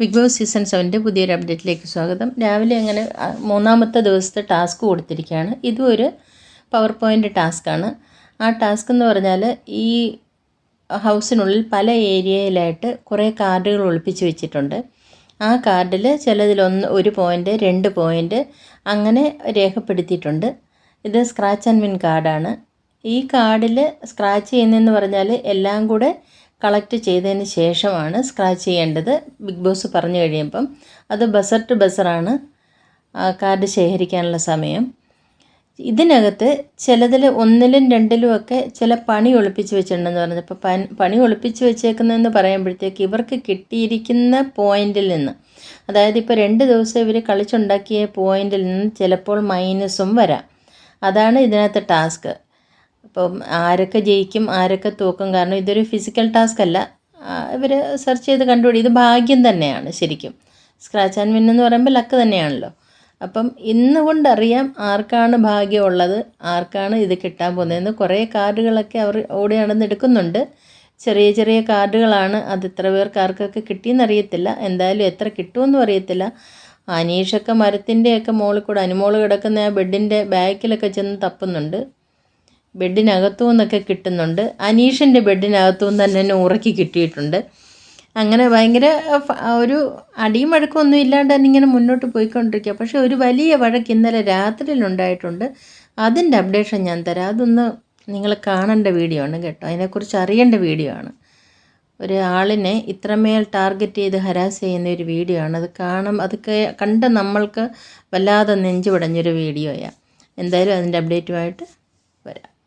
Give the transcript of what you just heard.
Big boss season സെവന്റെ പുതിയൊരു അപ്ഡേറ്റിലേക്ക് സ്വാഗതം. രാവിലെ അങ്ങനെ മൂന്നാമത്തെ ദിവസത്തെ ടാസ്ക് കൊടുത്തിരിക്കുകയാണ്. ഇതും ഒരു പവർ പോയിന്റ് ടാസ്ക്കാണ് ആ ടാസ്ക് എന്ന് പറഞ്ഞാൽ ഈ ഹൗസിനുള്ളിൽ പല ഏരിയയിലായിട്ട് കുറേ കാർഡുകൾ ഒളിപ്പിച്ച് വെച്ചിട്ടുണ്ട്. ആ കാർഡിൽ ചിലതിലൊന്ന് ഒരു പോയിന്റ് രണ്ട് പോയിന്റ് അങ്ങനെ രേഖപ്പെടുത്തിയിട്ടുണ്ട്. ഇത് സ്ക്രാച്ച് ആൻഡ് വിൻ കാർഡാണ്. ഈ കാർഡിൽ സ്ക്രാച്ച് ചെയ്യുന്നതെന്ന് പറഞ്ഞാൽ എല്ലാം കൂടെ കളക്ട് ചെയ്തതിന് ശേഷമാണ് സ്ക്രാച്ച് ചെയ്യേണ്ടത്. ബിഗ് ബോസ് പറഞ്ഞു കഴിയുമ്പം അത് ബസർ ടു ബസറാണ് കാർഡ് ശേഖരിക്കാനുള്ള സമയം. ഇതിനകത്ത് ചിലതിൽ ഒന്നിലും രണ്ടിലും ഒക്കെ ചില പണി ഒളിപ്പിച്ച് വെച്ചിട്ടുണ്ടെന്ന് പറഞ്ഞത് അപ്പോൾ പണി പണി ഒളിപ്പിച്ച് വെച്ചേക്കുന്നതെന്ന് പറയുമ്പോഴത്തേക്ക് ഇവർക്ക് കിട്ടിയിരിക്കുന്ന പോയിന്റിൽ നിന്ന് അതായത് ഇപ്പോൾ രണ്ട് ദിവസം ഇവർ കളിച്ചുണ്ടാക്കിയ പോയിന്റിൽ നിന്ന് ചിലപ്പോൾ മൈനസും വരാം. അതാണ് ഇതിനകത്ത് ടാസ്ക്. അപ്പം ആരൊക്കെ ജയിക്കും ആരൊക്കെ തോക്കും കാരണം ഇതൊരു ഫിസിക്കൽ ടാസ്ക് അല്ല. ഇവർ സെർച്ച് ചെയ്ത് കണ്ടുപിടി. ഇത് ഭാഗ്യം തന്നെയാണ് ശരിക്കും. സ്ക്രാച്ച് ആൻഡ് വിൻ എന്ന് പറയുമ്പോൾ ലക്ക് തന്നെയാണല്ലോ. അപ്പം ഇന്ന് കൊണ്ടറിയാം ആർക്കാണ് ഭാഗ്യമുള്ളത് ആർക്കാണ് ഇത് കിട്ടാൻ പോകുന്നതെന്ന് കുറേ കാർഡുകളൊക്കെ അവർ ഓടി നടന്നെടുക്കുന്നുണ്ട് ചെറിയ ചെറിയ കാർഡുകളാണ് അത് ഇത്ര പേർക്ക് ആർക്കൊക്കെ കിട്ടിയെന്നറിയത്തില്ല എന്തായാലും എത്ര കിട്ടുമെന്നും അറിയത്തില്ല. അനീഷൊക്കെ മരത്തിന്റെയൊക്കെ മുകളിൽ കൂടെ അനുമോൾ കിടക്കുന്ന ആ ബെഡിന്റെ ബാക്കിലൊക്കെ ചെന്ന് തപ്പുന്നുണ്ട്. ബെഡിനകത്തു നിന്നൊക്കെ കിട്ടുന്നുണ്ട്. അനീഷിന്റെ ബെഡിനകത്തു നിന്ന് തന്നെ എന്നെ ഉറക്കി കിട്ടിയിട്ടുണ്ട്. അങ്ങനെ ഭയങ്കര ഒരു അടിയും വഴക്കൊന്നും ഇല്ലാണ്ട് തന്നെ ഇങ്ങനെ മുന്നോട്ട് പോയിക്കൊണ്ടിരിക്കുക. പക്ഷേ ഒരു വലിയ വഴക്ക് ഇന്നലെ രാത്രിയിലുണ്ടായിട്ടുണ്ട്. അതിന്റെ അപ്ഡേഷൻ ഞാൻ തരാം. അതൊന്ന് നിങ്ങൾ കാണേണ്ട വീഡിയോ ആണ് കേട്ടോ. അതിനെക്കുറിച്ച് അറിയേണ്ട വീഡിയോ ആണ്. ഒരു ആളിനെ ഇത്രമേൽ ടാർഗറ്റ് ചെയ്ത് ഹരാസ് ചെയ്യുന്ന ഒരു വീഡിയോ ആണ്. അത് കാണും അതൊക്കെ കണ്ട് നമ്മൾക്ക് വല്ലാതെ നെഞ്ചു പടഞ്ഞൊരു വീഡിയോയാണ് എന്തായാലും അതിന്റെ അപ്ഡേറ്റുമായിട്ട് വരാം.